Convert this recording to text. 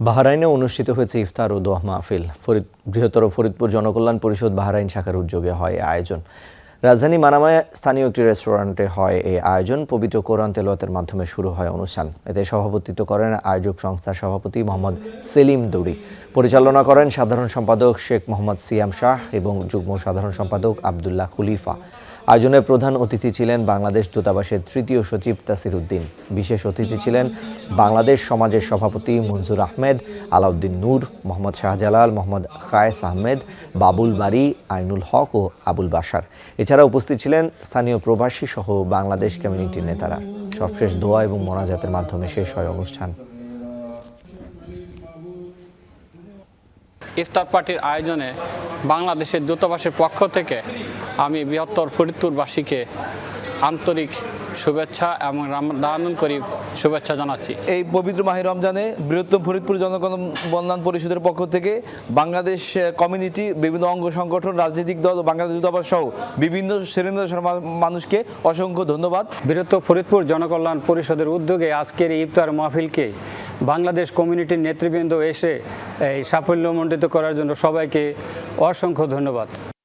বাহরাইনে অনুষ্ঠিত হয়েছে ইফতার ও দোয়া মাহফিল। ফরিদ, বৃহত্তর ফরিদপুর জনকল্যাণ পরিষদ বাহরাইন শাখার উদ্যোগে হয় এই আয়োজন। রাজধানী মানামায় স্থানীয় একটি রেস্টুরেন্টে হয় এই আয়োজন। পবিত্র কোরআন তেলাওয়াতের মাধ্যমে শুরু হয় অনুষ্ঠান। এতে সভাপতিত্ব করেন আয়োজক সংস্থার সভাপতি মোহাম্মদ সেলিম দৌড়ি পরিচালনা করেন সাধারণ সম্পাদক শেখ মোহাম্মদ সিয়াম শাহ এবং যুগ্ম সাধারণ সম্পাদক আবদুল্লাহ খলিফা। আয়োজনে প্রধান অতিথি ছিলেন বাংলাদেশ দূতাবাসের তৃতীয় সচিব তাসির উদ্দিন বিশেষ অতিথি ছিলেন বাংলাদেশ সমাজের সভাপতি মনজুর আহমেদ, আলাউদ্দিন নূর, মোহাম্মদ শাহজালাল, মোহাম্মদ কায়েস আহমেদ, বাবুল বাড়ি আইনুল হক ও আবুল বাশার। এছাড়া উপস্থিত ছিলেন স্থানীয় প্রবাসী সহ বাংলাদেশ কমিউনিটির নেতারা। সবশেষ দোয়া এবং মোনাজাতের মাধ্যমে শেষ হয় অনুষ্ঠান। ইফতার পার্টির আয়োজনে বাংলাদেশের দূতাবাসের পক্ষ থেকে আমি বৃহত্তর ফরিদপুরবাসীকে আন্তরিক শুভেচ্ছা এবং রামদান করি শুভেচ্ছা জানাচ্ছি। এই পবিত্র মাহে রমজানে বৃহত্তম ফরিদপুর জনকল্যাণ পরিষদের পক্ষ থেকে বাংলাদেশ কমিউনিটি বিভিন্ন অঙ্গ সংগঠন রাজনৈতিক দল ও বাংলাদেশ দূতাবাস সহ বিভিন্ন শ্রেণির মানুষকে অসংখ্য ধন্যবাদ। বৃহত্তর ফরিদপুর জনকল্যাণ পরিষদের উদ্যোগে আজকের ইফতার মাহফিলকে বাংলাদেশ কমিউনিটির নেতৃবৃন্দ এসে এই সাফল্যমণ্ডিত করার জন্য সবাইকে অসংখ্য ধন্যবাদ।